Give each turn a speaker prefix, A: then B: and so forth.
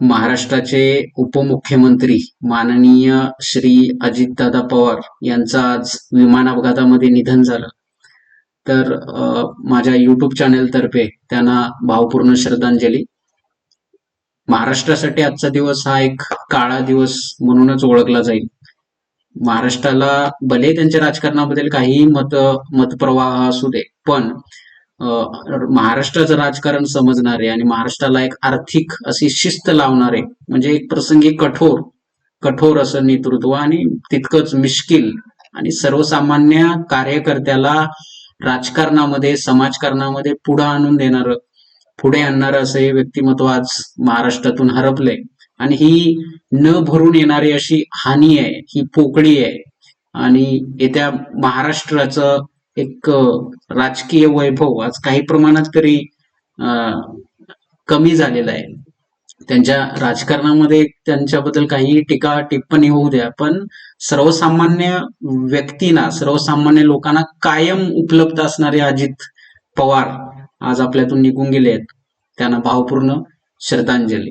A: महाराष्ट्राचे उपमुख्यमंत्री माननीय श्री अजितदादा पवार यांचं आज विमान अपघातामध्ये निधन झालं. तर माझ्या युट्यूब चॅनेल तर्फे त्यांना भावपूर्ण श्रद्धांजली. महाराष्ट्रासाठी आजचा दिवस हा एक काळा दिवस म्हणूनच ओळखला जाईल. महाराष्ट्राला भले त्यांच्या राजकारणाबद्दल काहीही मत मतप्रवाह असू दे पण महाराष्ट्राचं राजकारण समजणारे आणि महाराष्ट्राला एक आर्थिक अशी शिस्त लावणारे म्हणजे एक प्रसंगी कठोर कठोर असं नेतृत्व आणि तितकंच मिश्किल आणि सर्वसामान्य कार्यकर्त्याला राजकारणामध्ये समाजकारणामध्ये पुढे आणून देणार पुढे आणणारं असं हे व्यक्तिमत्व आज महाराष्ट्रातून हरपलंय. आणि ही न भरून येणारी अशी हानी आहे ही पोकळी आहे. आणि येत्या महाराष्ट्राचं एक राजकीय वैभव आज काही प्रमाणात तरी अ, कमी झालेलं आहे. त्यांच्या राजकारणामध्ये त्यांच्याबद्दल काही टीका टिप्पणी होऊ द्या पण सर्वसामान्य व्यक्तींना सर्वसामान्य लोकांना कायम उपलब्ध असणारे अजित पवार आज आपल्यातून निघून गेले आहेत. त्यांना भावपूर्ण श्रद्धांजली.